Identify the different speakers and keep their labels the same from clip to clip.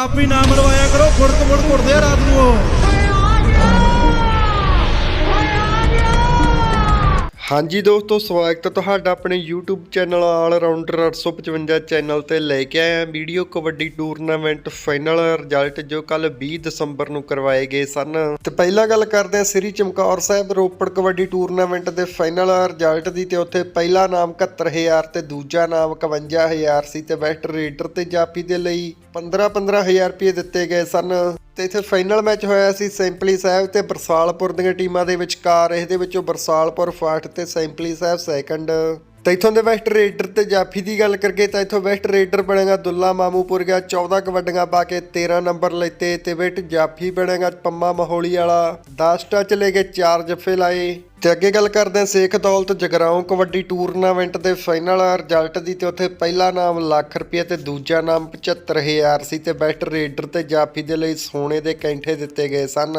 Speaker 1: ਥਾਪੀ ਨਾ ਮਰਵਾਇਆ ਕਰੋ। ਫੁੜਕ ਫੁੜ ਘੁੱਟਦੇ ਆ ਰਾਤ ਨੂੰ। ਉਹ
Speaker 2: ਹਾਂਜੀ ਦੋਸਤੋ, ਸਵਾਗਤ ਹੈ ਤੁਹਾਡਾ ਆਪਣੇ YouTube channel all rounder 855 channel ਤੇ ਲੈ ਕੇ ਆਇਆ video kabaddi tournament final result ਜੋ ਕੱਲ 20 ਦਸੰਬਰ ਨੂੰ ਕਰਵਾਏ ਗਏ ਸਨ। ਤੇ ਪਹਿਲਾਂ ਗੱਲ ਕਰਦੇ ਹਾਂ ਸ੍ਰੀ ਚਮਕੌਰ ਸਾਹਿਬ ਰੋਪੜ ਕਬੱਡੀ ਟੂਰਨਾਮੈਂਟ ਦੇ ਫਾਈਨਲ ਰਿਜ਼ਲਟ ਦੀ ਤੇ ਉੱਥੇ ਪਹਿਲਾ ਨਾਮ 71000 ਤੇ ਦੂਜਾ ਨਾਮ 51000 ਸੀ ਤੇ ਬੈਸਟ ਰੇਡਰ ਤੇ ਜਾਫੀ ਦੇ ਲਈ 15 15000 ਰੁਪਏ ਦਿੱਤੇ ਗਏ ਸਨ। ਤੇ ਇੱਥੇ ਫਾਈਨਲ ਮੈਚ ਹੋਇਆ ਸੀ ਸੈਂਪਲੀ ਸਾਹਿਬ ਤੇ ਬਰਸਾਲਪੁਰ ਦੀਆਂ ਟੀਮਾਂ ਦੇ ਵਿਚਕਾਰ, ਇਹਦੇ ਵਿੱਚੋਂ ਬਰਸਾਲਪੁਰ ਫਸਟ ਤੇ ਸੈਂਪਲੀ ਸਾਹਿਬ ਸੈਕੰਡ। ਤੇ ਇਥੋਂ ਦੇ ਵੈਸਟ ਰੇਡਰ ਤੇ ਜਾਫੀ ਦੀ ਗੱਲ ਕਰਕੇ ਤਾਂ ਇਥੋਂ ਵੈਸਟ ਰੇਡਰ ਬਣੇਗਾ ਦੁੱਲਾ ਮਾਮੂਪੁਰ ਗਿਆ 14 ਕਬੱਡੀਆਂ ਪਾ ਕੇ 13 ਨੰਬਰ ਲੈਤੇ ਤੇ ਵੈਟ ਜਾਫੀ ਬਣੇਗਾ ਪੰਮਾ ਮਹੋਲੀ ਵਾਲਾ। 10 ਟੱਚ ਲੈ ਕੇ 4 ਜੱਫੇ ਲਾਏ। ਤੇ ਅੱਗੇ ਗੱਲ ਕਰਦੇ ਹਾਂ ਸੇਖ ਦੌਲਤ ਜਗਰਾਉਂ ਕਬੱਡੀ ਟੂਰਨਾਮੈਂਟ ਦੇ ਫਾਈਨਲ ਰਿਜ਼ਲਟ ਦੀ ਤੇ ਉੱਥੇ ਪਹਿਲਾ ਨਾਮ ਲੱਖ ਰੁਪਏ ਤੇ ਦੂਜਾ ਨਾਮ 75000 ਸੀ ਤੇ ਬੈਸਟ ਰੇਡਰ ਤੇ ਜਾਫੀ ਦੇ ਲਈ ਸੋਨੇ ਦੇ ਕੈਂਠੇ ਦਿੱਤੇ ਗਏ ਸਨ।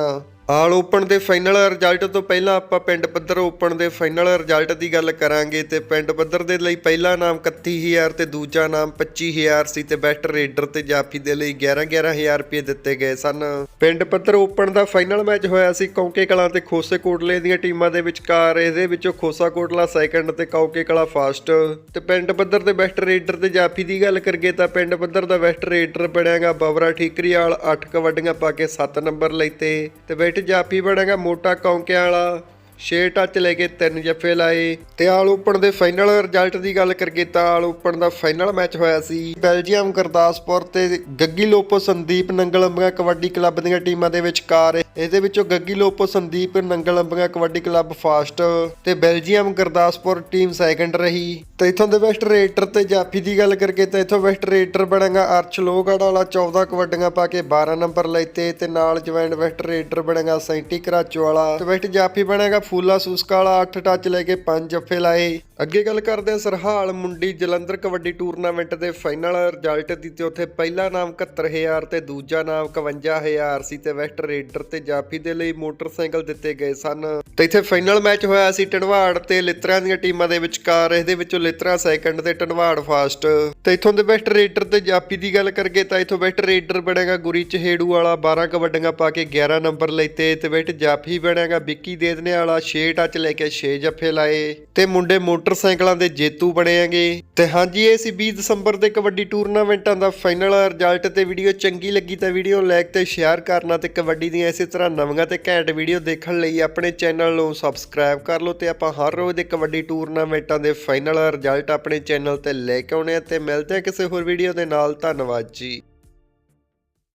Speaker 2: ਆਲ ਓਪਨ ਦੇ ਫਾਈਨਲ ਰਿਜ਼ਲਟ ਤੋਂ ਪਹਿਲਾਂ ਆਪਾਂ ਪਿੰਡ ਪੱਧਰ ਓਪਨ ਦੇ ਫਾਈਨਲ ਰਿਜ਼ਲਟ ਦੀ ਗੱਲ ਕਰਾਂਗੇ ਤੇ ਪਿੰਡ ਪੱਧਰ ਦੇ ਲਈ ਪਹਿਲਾ ਨਾਮ 31000 ਤੇ ਦੂਜਾ ਨਾਮ 25000 ਸੀ ਤੇ ਬੈਸਟ ਰੇਡਰ ਤੇ ਜਾਫੀ ਦੇ ਲਈ 11 11000 ਰੁਪਏ ਦਿੱਤੇ ਗਏ ਸਨ। ਪਿੰਡ ਪੱਧਰ ਓਪਨ ਦਾ ਫਾਈਨਲ ਮੈਚ ਹੋਇਆ ਸੀ ਕੌਂਕੇ ਕਲਾਂ ਤੇ ਖੋਸੇ ਕੋਟਲੇ ਦੀਆਂ ਟੀਮਾਂ ਦੇ ਵਿਚਕਾਰ। ਇਹਦੇ ਵਿੱਚੋਂ ਖੋਸਾ ਕੋਟਲਾ ਸੈਕੰਡ ਤੇ ਕੌਂਕੇ ਕਲਾ ਫਾਸਟ ਤੇ ਪਿੰਡ ਪੱਧਰ ਦੇ ਬੈਸਟ ਰੇਡਰ ਤੇ ਜਾਫੀ ਦੀ ਗੱਲ ਕਰੀਏ ਤਾਂ ਪਿੰਡ ਪੱਧਰ ਦਾ ਬੈਸਟ ਰੇਡਰ ਬਣਿਆਗਾ ਬਵਰਾ ਠੀਕਰੀ ਵਾਲ 8 ਕਬੱਡੀਆਂ ਪਾ ਕੇ 7 ਨੰਬਰ ਲਈ ਤੇ। ਬੈਸਟ ਜਾਫੀ ਬਣੇਗਾ ਮੋਟਾ ਕੌਂਕਿਆਂ ਵਾਲਾ। 6 ਟੱਚ ਲੈ ਕੇ ਤਿੰਨ ਜੱਫੇ ਲਾਏ ਤੇ ਆਲ ਓਪਨ ਦੇ ਫਾਈਨਲ ਰਿਜ਼ਲਟ ਦੀ ਗੱਲ ਕਰੀਏ ਤਾਂ ਆਲ ਓਪਨ ਦਾ ਫਾਈਨਲ ਮੈਚ ਹੋਇਆ ਸੀ। ਬੈਲਜੀਅਮ ਗੁਰਦਾਸਪੁਰ ਤੇ ਗੱਗੀ ਲੋਪੋ ਸੰਦੀਪ ਨੰਗਲ ਅੰਬੀਆਂ ਕਬੱਡੀ ਕਲੱਬ ਦੀਆਂ ਟੀਮਾਂ ਦੇ ਵਿਚਕਾਰ ਇਹਦੇ ਵਿੱਚੋਂ ਗੱਗੀ ਲੋਪੋ ਸੰਦੀਪ ਨੰਗਲ ਅੰਬੀਆਂ ਕਬੱਡੀ ਕਲੱਬ ਫਾਸਟ ਤੇ ਬੈਲਜੀਅਮ ਗੁਰਦਾਸਪੁਰ ਟੀਮ ਸੈਕੰਡ ਰਹੀ। ਤੇ ਇਥੋਂ ਦੇ ਵੈਸਟ ਰੇਟਰ ਤੇ ਜਾਫੀ ਦੀ ਗੱਲ ਕਰੀਏ ਤਾਂ ਇਥੋਂ ਵੈਸਟ ਰੇਟਰ ਬਣੇਗਾ ਅਰਸ਼ ਲੋਗੜ ਵਾਲਾ 14 ਕਬੱਡੀਆਂ ਪਾ ਕੇ 12 ਨੰਬਰ ਲੈਤੇ ਤੇ ਨਾਲ ਜੁਆਇੰਟ ਵੈਸਟ ਰੇਟਰ ਬਣੇਗਾ ਸੈਂਟੀ ਕਰਾਚੋ ਵਾਲਾ। ਤੇ ਵੈਸਟ ਜਾਫੀ ਬਣੇਗਾ ਫੂਲਾ ਸੂਸਕਾ ਵਾਲਾ 8 ਟੱਚ ਲੈ ਕੇ 5 ਜੱਫੇ ਲਾਏ ਅੱਗੇ ਗੱਲ ਕਰਦੇ ਹਾਂ ਸਰਹਾਲ ਮੁੰਡੀ ਜਲੰਧਰ ਕਬੱਡੀ ਟੂਰਨਾਮੈਂਟ ਦੇ ਫਾਈਨਲ ਰਿਜ਼ਲਟ ਦੀ ਤੇ ਉੱਥੇ ਪਹਿਲਾ ਨਾਮ 71000 ਤੇ ਦੂਜਾ ਨਾਮ 51000 ਸੀ ਤੇ ਵੈਸਟ ਰੇਡਰ ਤੇ ਜਾਫੀ ਦੇ ਲਈ ਮੋਟਰਸਾਈਕਲ ਦਿੱਤੇ ਗਏ ਸਨ। ਤੇ ਇੱਥੇ ਫਾਈਨਲ ਮੈਚ ਹੋਇਆ ਸੀ ਟਨਵਾੜ ਤੇ ਲਿਤਰਾ ਦੀਆਂ ਟੀਮਾਂ ਦੇ ਵਿਚਕਾਰ। ਇਹਦੇ ਵਿੱਚੋਂ ਲਿਤਰਾ ਸੈਕੰਡ ਤੇ ਟਨਵਾੜ ਫਾਸਟ। ਤੇ ਇਥੋਂ ਦੇ ਵੈਸਟ ਰੇਡਰ ਤੇ ਜਾਫੀ ਦੀ ਗੱਲ ਕਰਗੇ ਤਾਂ ਇਥੋਂ ਵੈਸਟ ਰੇਡਰ ਬਣੇਗਾ ਗੁਰੀ ਚਹੇੜੂ ਵਾਲਾ 12 ਕਬੱਡੀਆਂ ਪਾ ਕੇ 11 ਨੰਬਰ ਲੈਤੇ ਤੇ ਵੈਸਟ ਜਾਫੀ ਬਣੇਗਾ ਵਿੱਕੀ ਦੇਦਨੇ ਵਾਲਾ 6 ਟੱਚ ਲੈ ਕੇ 6 ਜੱਫੇ ਲਾਏ। ਤੇ ਮੁੰਡੇ ਮੋਟਰ ਮੋਟਰਸਾਈਕਲਾਂ ਦੇ ਜੇਤੂ ਬਣੇ ਹੈਗੇ। ਤੇ ਹਾਂਜੀ, ਇਹ ਸੀ 20 ਦਸੰਬਰ ਦੇ ਕਬੱਡੀ ਟੂਰਨਾਮੈਂਟਾਂ ਦਾ ਫਾਈਨਲ ਰਿਜ਼ਲਟ ਤੇ ਵੀਡੀਓ ਚੰਗੀ ਲੱਗੀ ਤਾਂ ਵੀਡੀਓ ਲਾਈਕ ਤੇ ਸ਼ੇਅਰ ਕਰਨਾ ਤੇ ਕਬੱਡੀ ਦੀਆਂ ਇਸੇ ਤਰ੍ਹਾਂ ਨਵੀਆਂ ਤੇ ਘੈਂਟ ਵੀਡੀਓ ਦੇਖਣ ਲਈ ਆਪਣੇ ਚੈਨਲ ਨੂੰ ਸਬਸਕ੍ਰਾਈਬ ਕਰ ਲਓ ਤੇ ਆਪਾਂ ਹਰ ਰੋਜ਼ ਦੇ ਕਬੱਡੀ ਟੂਰਨਾਮੈਂਟਾਂ ਦੇ ਫਾਈਨਲ ਰਿਜ਼ਲਟ ਆਪਣੇ ਚੈਨਲ ਤੇ ਲੈ ਕੇ ਆਉਣੇ ਆ ਤੇ ਮਿਲਦੇ ਆ ਕਿਸੇ ਹੋਰ ਵੀਡੀਓ ਦੇ ਨਾਲ। ਧੰਨਵਾਦ ਜੀ।